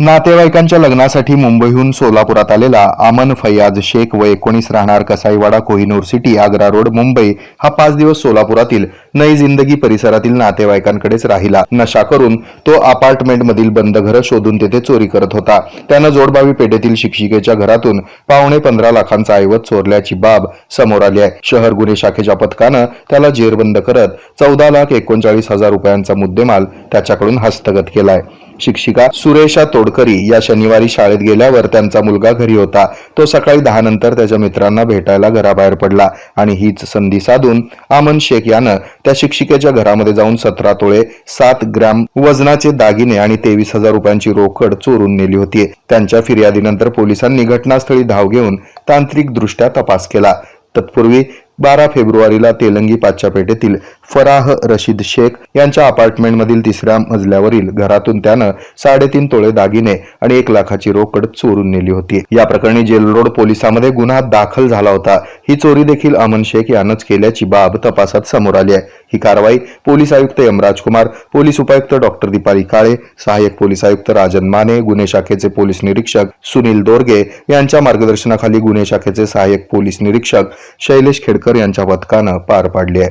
नातेवाईकांच्या लग्नासाठी मुंबईहून सोलापुरात आलेला आमन फैयाज शेख व एकोणीस राहणार कसाईवाडा कोहिनूर सिटी आग्रा रोड मुंबई हा पाच दिवस सोलापुरातील नई जिंदगी परिसरातील नातेवाईकांकडेच राहिला. नशा करून तो अपार्टमेंट मधील बंद घरं शोधून तेथे चोरी करत होता. त्यानं जोडबावी पेठेतील शिक्षिकेच्या घरातून पावणे पंधरा लाखांचा ऐवज चोरल्याची बाब समोर आली आहे. शहर गुन्हे शाखेच्या पथकानं त्याला जेरबंद करत चौदा लाख एकोणचाळीस हजार रुपयांचा मुद्देमाल त्याच्याकडून हस्तगत केलाय. शिक्षिका सुरेशा तोडकरी या शनिवारी शाळेत गेल्यावर त्यांचा मुलगा घरी होता. तो सकाळी दहा नंतर त्याच्या मित्रांना भेटायला घराबाहेर पडला आणि हीच संधी साधून आमन शेख यानं त्या शिक्षिकेच्या घरामध्ये जाऊन सतरा तोळे सात ग्रॅम वजनाचे दागिने आणि तेवीस हजार रुपयांची रोकड चोरून नेली होती. त्यांच्या फिर्यादीनंतर पोलिसांनी घटनास्थळी धाव घेऊन तांत्रिक दृष्ट्या तपास केला. तत्पूर्वी बारा फेब्रुवारीला तेलंगी पाचच्या पेठेतील फराह रशीद शेख यांच्या अपार्टमेंटमधील तिसऱ्या मजल्यावरील घरातून त्यानं साडेतीन तोळे दागिने आणि एक लाखाची रोकड चोरून नेली होती. या प्रकरणी जेल रोड पोलिसांमध्ये गुन्हा दाखल झाला होता. ही चोरी देखील अमन शेख यानंच केल्याची बाब तपासात समोर आली आहे. ही कारवाई पोलीस आयुक्त एम राजकुमार पोलीस उपायुक्त डॉक्टर दीपाली काळे सहाय्यक पोलीस आयुक्त राजन माने गुन्हे शाखेचे पोलीस निरीक्षक सुनील दोरगे यांच्या मार्गदर्शनाखाली गुन्हे शाखेचे सहाय्यक पोलीस निरीक्षक शैलेश खेडकर यांच्या पथकानं पार पाडली आहे.